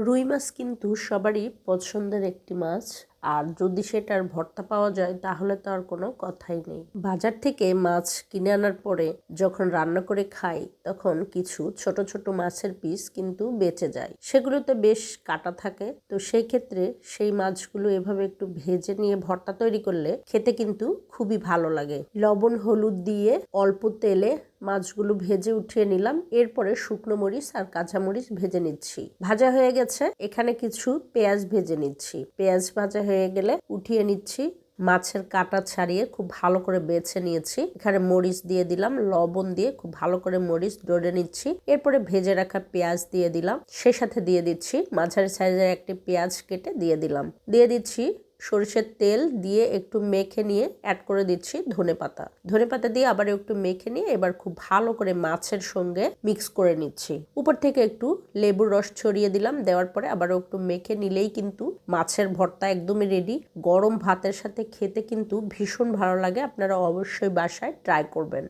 রুই মাছ কিন্তু সবারই পছন্দের একটি মাছ। আর যদি সেটার ভর্তা পাওয়া যায়, তাহলে তো আর কোনো কথাই নেই। বাজার থেকে মাছ কিনে আনার পরে যখন রান্না করে খাই, তখন কিছু ছোট ছোট মাছের পিস কিন্তু বেঁচে যায়। সেগুলোতে বেশ কাটা থাকে। তো সেই ক্ষেত্রে সেই মাছগুলো এভাবে একটু ভেজে নিয়ে ভর্তা তৈরি করলে খেতে কিন্তু খুবই ভালো লাগে। লবণ, হলুদ দিয়ে অল্প তেলে মাছগুলো ভেজে উঠিয়ে নিলাম। এরপরে শুকনো মরিচ আর কাঁচা মরিচ ভেজে নিচ্ছি। ভাজা হয়ে গেছে। এখানে কিছু পেঁয়াজ ভেজে নিচ্ছি। পেঁয়াজ ভাজা হয়ে গেলে উঠিয়ে নিচ্ছি। মাছের কাটা ছাড়িয়ে খুব ভালো করে বেছে নিয়েছি। এখানে মরিচ দিয়ে দিলাম, লবণ দিয়ে খুব ভালো করে মরিচ ডলে নিচ্ছি। এরপরে ভেজে রাখা পেঁয়াজ দিয়ে দিলাম। সে সাথে দিয়ে দিচ্ছি, মাঝারি সাইজের একটি পেঁয়াজ কেটে দিয়ে দিলাম। দিয়ে দিচ্ছি সরিষার তেল দিয়ে একটু মেখে নিয়ে অ্যাড করে দিচ্ছি ধনে পাতা। ধনে পাতা দিয়ে আবার একটু মেখে নিয়ে এবার খুব ভালো করে মাছের সঙ্গে মিক্স করে নিচ্ছি। উপর থেকে একটু লেবুর রস ছড়িয়ে দিলাম, দেওয়ার পরে আবারও একটু মেখে নিলেই কিন্তু মাছের ভর্তা একদমই রেডি গরম ভাতের সাথে খেতে কিন্তু ভীষণ ভালো লাগে, আপনারা অবশ্যই বাসায় ট্রাই করবেন।